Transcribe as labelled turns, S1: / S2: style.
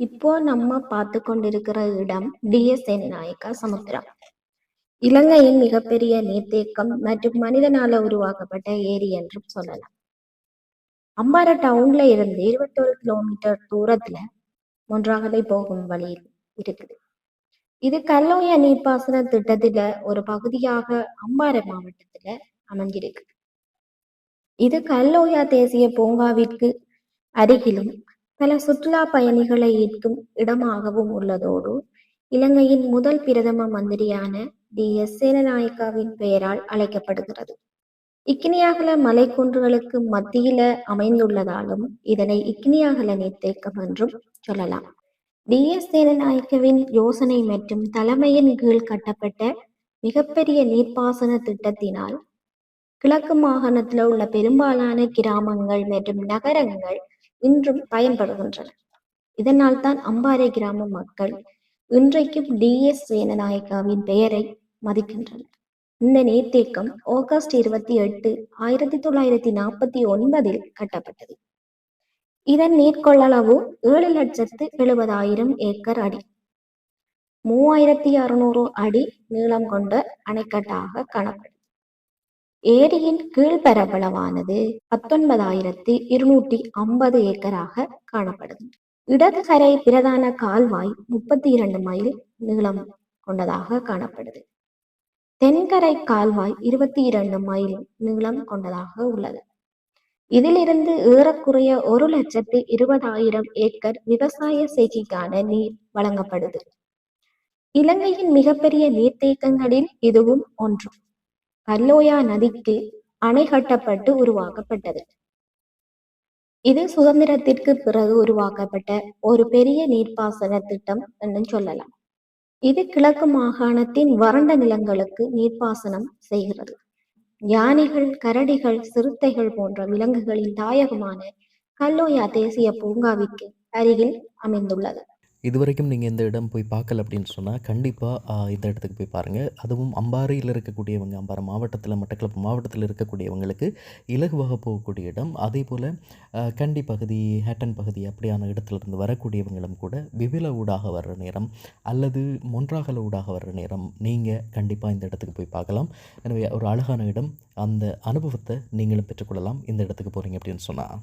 S1: இப்போ நம்ம பார்த்து கொண்டிருக்கிற இடம் டிஎஸ்என் நாயக்கா சமுத்திரம். இலங்கையின் மிகப்பெரிய நீர்த்தேக்கம் மற்றும் மனிதனால உருவாக்கப்பட்ட ஏரி என்றும் சொல்லலாம். அம்பாறை டவுன்ல இருந்து இருபத்தோரு கிலோமீட்டர் தூரத்துல ஒன்றாகலை போகும் வழியில் இருக்குது. இது கல்லோய நீர்ப்பாசன திட்டத்துல ஒரு பகுதியாக அம்பாறை மாவட்டத்துல அமைஞ்சிருக்கு. இது கல்லோயா தேசிய பூங்காவிற்கு அருகிலும் பல சுற்றுலா பயணிகளை ஈர்க்கும் இடமாகவும் உள்ளதோடு இலங்கையின் முதல் பிரதம மந்திரியான டி. எஸ். சேனநாயக்காவின் பெயரால் அழைக்கப்படுகிறது. இக்கினியாகல மலைக்குன்றுகளுக்கு மத்தியில அமைந்துள்ளதாலும் இதனை இக்கினியாகல நீர்த்தேக்கம் என்றும் சொல்லலாம். டி. எஸ். சேனநாயக்கவின் யோசனை மற்றும் தலைமையின் கீழ் கட்டப்பட்ட மிகப்பெரிய நீர்ப்பாசன திட்டத்தினால் கிழக்கு மாகாணத்தில் உள்ள பெரும்பாலான கிராமங்கள் மற்றும் நகரங்கள் இன்றும் பயன்படுகின்றன. இதனால் தான் அம்பாறை கிராம மக்கள் இன்றைக்கும் டி. எஸ். சேனநாயக்காவின் பெயரை மதிக்கின்றனர். இந்த நீர்த்தேக்கம் ஆகஸ்ட் இருபத்தி எட்டு ஆயிரத்தி தொள்ளாயிரத்தி நாற்பத்தி ஒன்பதில் கட்டப்பட்டது. இதன் நீர்கொள்ளளவு ஏழு லட்சத்து எழுபதாயிரம் ஏக்கர் அடி. மூவாயிரத்தி அறுநூறு அடி நீளம் கொண்ட அணைக்கட்டாக காணப்படும் ஏரியின் கீழ்பரப்பளவானது பத்தொன்பதாயிரத்தி இருநூற்றி ஐம்பது ஏக்கராக காணப்படுது இடது கரை பிரதான கால்வாய் முப்பத்தி இரண்டு மைல் நீளம் கொண்டதாக காணப்படுது. தென்கரை கால்வாய் இருபத்தி இரண்டு மைல் நீளம் கொண்டதாக உள்ளது. இதிலிருந்து ஏறக்குறைய ஒரு லட்சத்து இருபதாயிரம் ஏக்கர் விவசாய செய்கைக்கான நீர் வழங்கப்படுது. இலங்கையின் மிகப்பெரிய நீர்த்தேக்கங்களில் இதுவும் ஒன்று. கல்லோயா நதிக்கு அணை கட்டப்பட்டு உருவாக்கப்பட்டது. இது சுதந்திரத்திற்கு பிறகு உருவாக்கப்பட்ட ஒரு பெரிய நீர்ப்பாசன திட்டம் என்று சொல்லலாம். இது கிழக்கு மாகாணத்தின் வறண்ட நிலங்களுக்கு நீர்ப்பாசனம் செய்கிறது. யானைகள் கரடிகள் சிறுத்தைகள் போன்ற விலங்குகளின் தாயகமான கல்லோயா தேசிய பூங்காவிற்கு அருகில் அமைந்துள்ளது.
S2: இதுவரைக்கும் நீங்கள் இந்த இடம் போய் பார்க்கல அப்படின்னு சொன்னால் கண்டிப்பாக இந்த இடத்துக்கு போய் பாருங்கள் அதுவும் அம்பாறையில் இருக்கக்கூடியவங்க அம்பாறை மாவட்டத்தில் மட்டக்களப்பு மாவட்டத்தில் இருக்கக்கூடியவங்களுக்கு இலகுவாக போகக்கூடிய இடம். அதே போல் கண்டி பகுதி ஹேட்டன் பகுதி அப்படியான இடத்துலேருந்து வரக்கூடியவங்களும் கூட விவில ஊடாக வர்ற நேரம் அல்லது மொன்றாகல ஊடாக வர்ற நேரம் நீங்கள் கண்டிப்பாக இந்த இடத்துக்கு போய் பார்க்கலாம். எனவே ஒரு அழகான இடம். அந்த அனுபவத்தை நீங்களும் பெற்றுக்கொள்ளலாம். இந்த இடத்துக்கு போகிறீங்க அப்படின்னு சொன்னால்